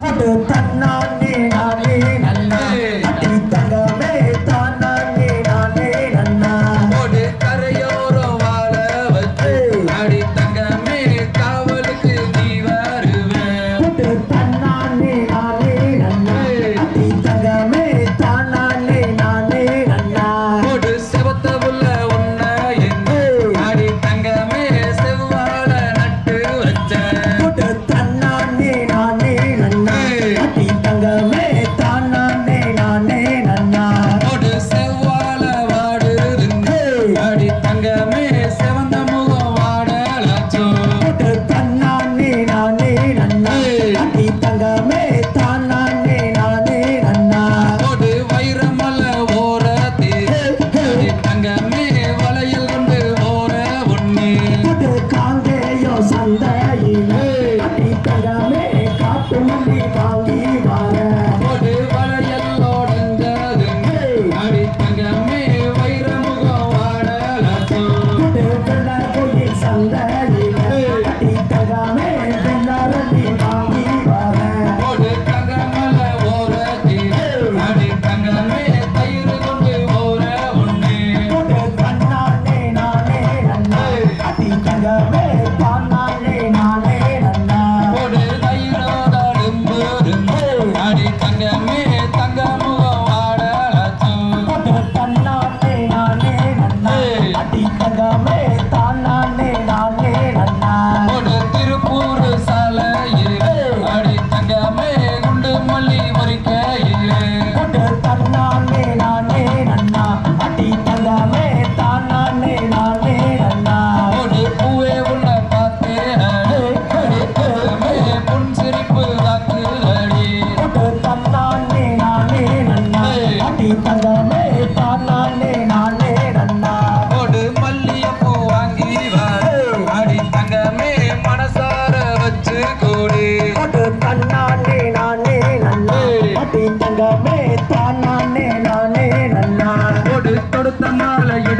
தன்னானே நானே நல்லா தங்கமே தானானே நானே நன்னா. ஒரு கரையோரம் வாழ வச்சு அடி தங்கமே காவலுக்கு நீ வருவேன் தன்னானே நானே நன்னா. அடி தங்கமே தானானே நானே நன்னா. ஒரு செவத்த உள்ள உன்ன எங்கு அடி தங்கமே செவ்வாழ நட்டு வச்ச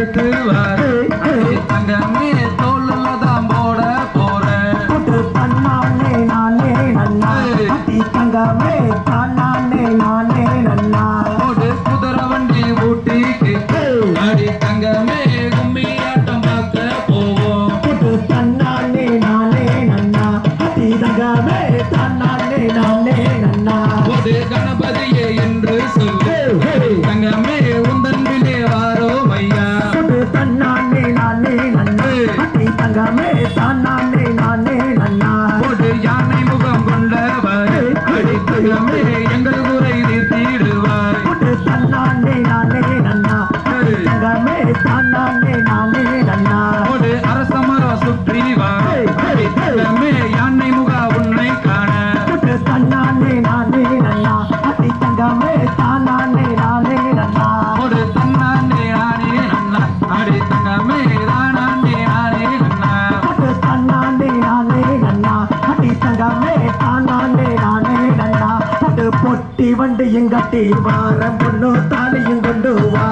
திருவார் গ্রামে பொட்டி வண்டியும் கட்டி வாரம் பொண்ணு தாலியும் கொண்டு வார